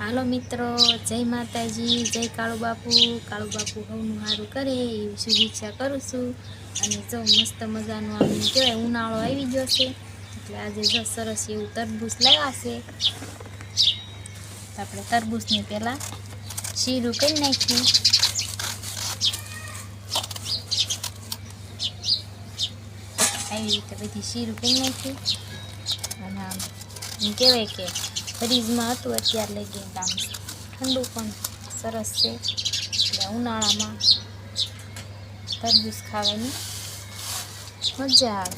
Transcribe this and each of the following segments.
હાલો મિત્રો, જય માતાજી, જય કાળુ બાપુ કાળુ બાપુ સૌનું સારું કરે એવી શુભેચ્છા કરું છું. અને જો મસ્ત મજાનું આમ કહેવાય, ઉનાળો આવી ગયો છે. એટલે આજે જો સરસ એવું તરબૂચ લાવ્યા છે. આપણે તરબૂચને પહેલાં શીરું કરી નાખ્યું આવી રીતે બધી શીરું કરી નાખ્યું અને આમ કહેવાય કે ફ્રીજમાં હતું અત્યારે લઈ ગયું આમ ઠંડુ પણ સરસ છે. એટલે ઉનાળામાં તરબૂચ ખાવાની મજા આવે.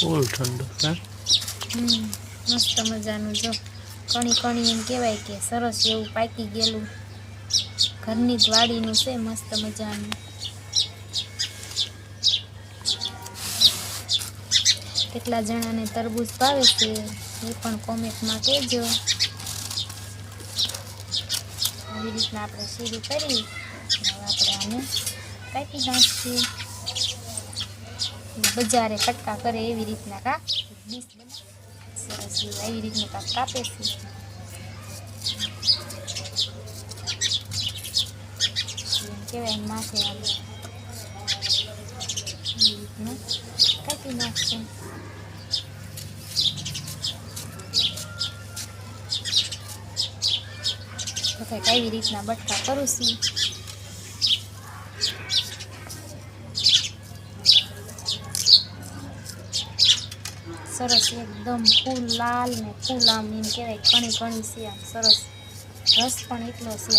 ફૂલ ઠંડુ મસ્ત મજાનું જો. કણી કણી એમ કહેવાય કે સરસ એવું પાકી ગયેલું. ઘરની જ વાડીનું છે મસ્ત મજાનું. કેટલા જણાને તરબૂચ ભાવે છે એ પણ કોમેન્ટમાં કહેજો. આવી રીતના આપણે સીધું કરી. આપણે આને કાપી નાખીએ બજારે કટકા કરે એવી રીતના કા? ડીશ સરસ એવી આવી કાપ કાપે છે. કહેવાય માથે આમ. એવી રીતના કાપી નાખશે. કંઈક રીતના બટકા કરું છું? સરસ, એકદમ ફૂલ, લાલ ને ફૂલ આમ એમ કહેવાય કણી કણી છે સરસ. રસ પણ એટલો છે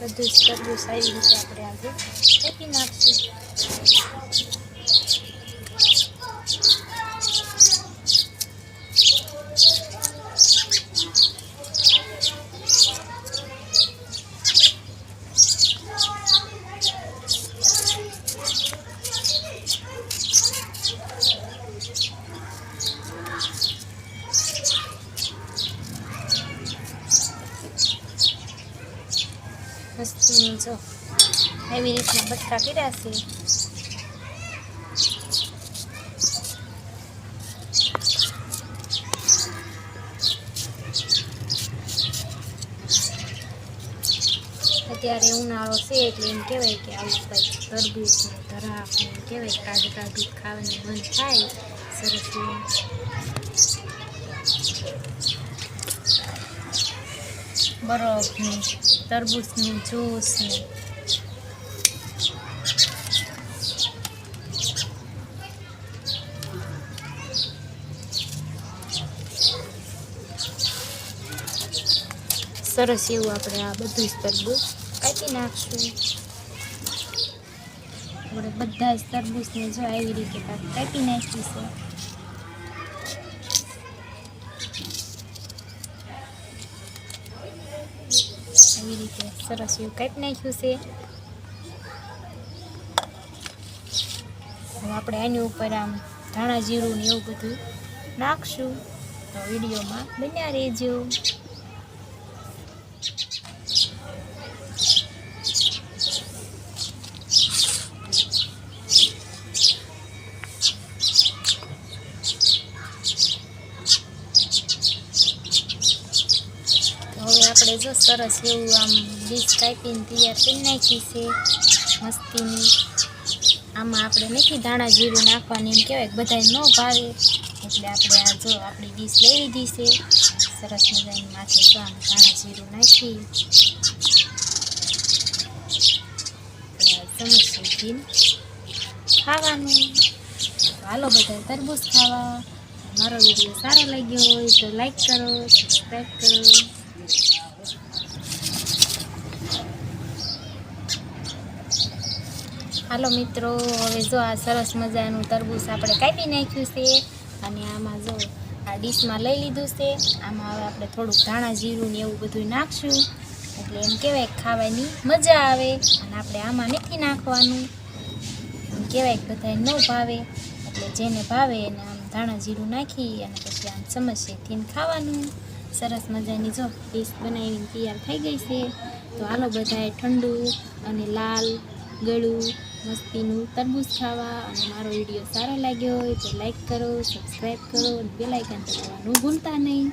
બધું જ કરવું આવી રીતે આપણે આજે ફેંકી નાખશું. વસ્તુનું જો. એવી રીતના બટકા કર્યા છે. અત્યારે ઉનાળો છે એટલે એમ કહેવાય કે આવું કંઈક તરબૂજ ને ધરાક ને એમ કહેવાય કાજુ કાજુ ખાવાનું મન થાય. સરસ બરફ બરફની તરબૂચનું જ્યુસ ને સરસ એવું આપણે આ બધું જ તરબૂચ કાપી નાખશું આપણે બધા જ તરબૂચને જો આવી રીતે કાંઈક કાપી નાખીશું આવી રીતે. સરસ એવું કાપી નાખ્યું છે. આપણે આની ઉપર આમ ધાણા જીરું ને એવું બધું નાખશું. તો વિડીયોમાં બન્યા રહેજો. આપણે જો સરસ એવું આમ ડીશ કાપીને તૈયાર કરી નાખી છે, મસ્તીની. આમાં આપણે નથી ધાણા જીરું નાખવાની, એમ કહેવાય બધાય ન ભાવે. એટલે આપણે આ જો આપણી ડીશ લઈ લીધી છે. સરસ મજાની માથે જો આમ ધાણા જીરું નાખી. ચમચીથી ખાવાનું. હાલો બધા તરબૂચ ખાવા. મારો વીડિયો સારો લાગ્યો હોય તો લાઈક કરો સબસ્ક્રાઈબ કરો. હાલો મિત્રો, હવે જો આ સરસ મજાનું તરબૂચ આપણે કાપી નાખ્યું છે અને આમાં જો આ ડીશમાં લઈ લીધું છે. આમાં હવે આપણે થોડુંક ધાણા જીરું ને એવું બધું નાખશું. એટલે એમ કહેવાય ખાવાની મજા આવે અને આપણે આમાં નથી નાખવાનું. એમ કહેવાય કે બધાય ન ભાવે. એટલે જેને ભાવે એને આમ ધાણા જીરું નાખી અને પછી આમ સમસ્યાથી ખાવાનું. સરસ મજાની જો ડીશ બનાવીને તૈયાર થઈ ગઈ છે. તો હાલો બધાએ ઠંડુ અને લાલ, ગળું મસ્તીનું તરબૂચ ખાવા અને મારો વીડિયો સારો લાગ્યો હોય તો લાઈક કરો સબસ્ક્રાઈબ કરો અને બેલાઇકન દબાવવાનું ભૂલતા નહીં.